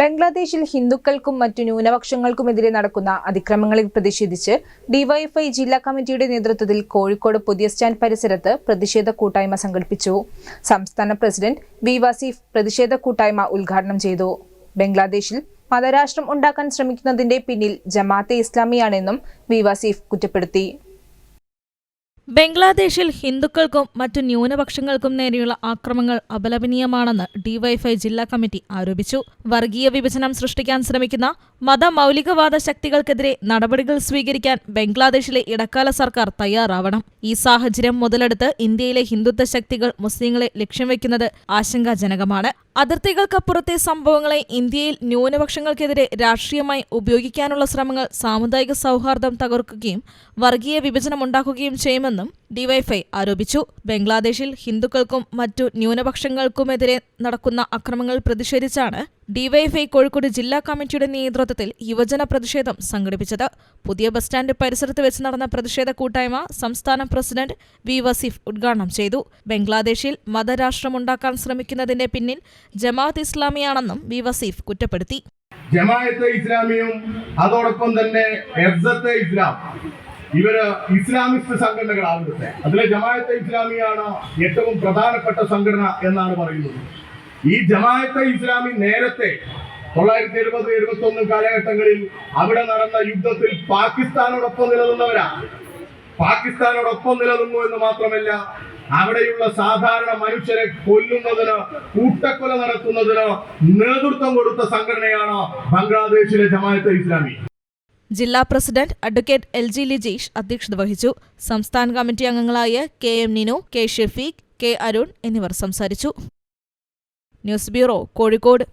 ബംഗ്ലാദേശിൽ ഹിന്ദുക്കൾക്കും മറ്റു ന്യൂനപക്ഷങ്ങൾക്കുമെതിരെ നടക്കുന്ന അതിക്രമങ്ങളിൽ പ്രതിഷേധിച്ച് ഡിവൈഎഫ്ഐ ജില്ലാ കമ്മിറ്റിയുടെ നേതൃത്വത്തിൽ കോഴിക്കോട് പുതിയ സ്റ്റാൻഡ് പരിസരത്ത് പ്രതിഷേധ കൂട്ടായ്മ സംഘടിപ്പിച്ചു. സംസ്ഥാന പ്രസിഡന്റ് വി വസീഫ് പ്രതിഷേധ കൂട്ടായ്മ ഉദ്ഘാടനം ചെയ്തു. ബംഗ്ലാദേശിൽ മതരാഷ്ട്രം ഉണ്ടാക്കാൻ ശ്രമിക്കുന്നതിന്റെ പിന്നിൽ ജമാഅത്തെ ഇസ്ലാമിയാണെന്നും വി വസീഫ് കുറ്റപ്പെടുത്തി. ബംഗ്ലാദേശിൽ ഹിന്ദുക്കൾക്കും മറ്റു ന്യൂനപക്ഷങ്ങൾക്കും നേരെയുള്ള ആക്രമങ്ങൾ അപലപനീയമാണെന്ന് ഡിവൈഫൈ ജില്ലാ കമ്മിറ്റി ആരോപിച്ചു. വർഗീയ വിഭജനം സൃഷ്ടിക്കാൻ ശ്രമിക്കുന്ന മതമൗലികവാദ ശക്തികൾക്കെതിരെ നടപടികൾ സ്വീകരിക്കാൻ ബംഗ്ലാദേശിലെ ഇടക്കാല സർക്കാർ തയ്യാറാവണം. ഈ സാഹചര്യം മുതലെടുത്ത് ഇന്ത്യയിലെ ഹിന്ദുത്വ ശക്തികൾ മുസ്ലിങ്ങളെ ലക്ഷ്യം വയ്ക്കുന്നത് ആശങ്കാജനകമാണ്. അതിർത്തികൾക്കപ്പുറത്തെ സംഭവങ്ങളെ ഇന്ത്യയിൽ ന്യൂനപക്ഷങ്ങൾക്കെതിരെ രാഷ്ട്രീയമായി ഉപയോഗിക്കാനുള്ള ശ്രമങ്ങൾ സാമുദായിക സൗഹാർദ്ദം തകർക്കുകയും വർഗീയ വിഭജനമുണ്ടാക്കുകയും ചെയ്യുമെന്നും ഡിവൈഫൈ ആരോപിച്ചു. ബംഗ്ലാദേശിൽ ഹിന്ദുക്കൾക്കും മറ്റു ന്യൂനപക്ഷങ്ങൾക്കുമെതിരെ നടക്കുന്ന അക്രമങ്ങൾ പ്രതിഷേധിച്ചാണ് ഡിവൈഎഫ്ഐ കോഴിക്കോട് ജില്ലാ കമ്മിറ്റിയുടെ നേതൃത്വത്തിൽ യുവജന പ്രതിഷേധം സംഘടിപ്പിച്ചത്. പുതിയ ബസ് സ്റ്റാൻഡ് പരിസരത്ത് വെച്ച് നടന്ന പ്രതിഷേധ കൂട്ടായ്മ സംസ്ഥാന പ്രസിഡന്റ് വി വസീഫ് ഉദ്ഘാടനം ചെയ്തു. ബംഗ്ലാദേശിൽ മതരാഷ്ട്രമുണ്ടാക്കാൻ ശ്രമിക്കുന്നതിന്റെ പിന്നിൽ ജമാഅത്ത് ഇസ്ലാമിയാണെന്നും വി വസീഫ് കുറ്റപ്പെടുത്തി. ജമായത്തെ ഇസ്ലാമിയും അതോടൊപ്പം തന്നെ ഇസ്ലാം ഇവർ ഇസ്ലാമിസ്റ്റ് സംഘടനകളാണ് ഇവിടുത്തെ അതിലെ ജമായത്തെ ഇസ്ലാമിയാണ് ഏറ്റവും പ്രധാനപ്പെട്ട സംഘടന എന്നാണ് പറയുന്നത്. ഈ ജമായത്തെ ഇസ്ലാമി നേരത്തെ തൊള്ളായിരത്തി എഴുപത് എഴുപത്തി ഒന്ന് കാലഘട്ടങ്ങളിൽ അവിടെ നടന്ന യുദ്ധത്തിൽ പാകിസ്ഥാനോടൊപ്പം നിലനിന്നവരാ. പാകിസ്ഥാനോടൊപ്പം നിലനിന്നു എന്ന് മാത്രമല്ല അവിടെയുള്ള സാധാരണ മനുഷ്യരെ കൊല്ലുന്നതിന് കൂട്ടക്കൊല നടത്തുന്നതിന് നേതൃത്വം കൊടുത്ത സംഘടനയാണ് ബംഗ്ലാദേശിലെ ജമായത്തെ ഇസ്ലാമി. ജില്ലാ president advocate L G Lijeesh അധ്യക്ഷത വഹിച്ചു. സംസ്ഥാന കമ്മിറ്റി അംഗങ്ങളായ K M Ninu K Shefeeq K Arun എന്നിവർ സംസാരിച്ചു. News bureau Kozhikode.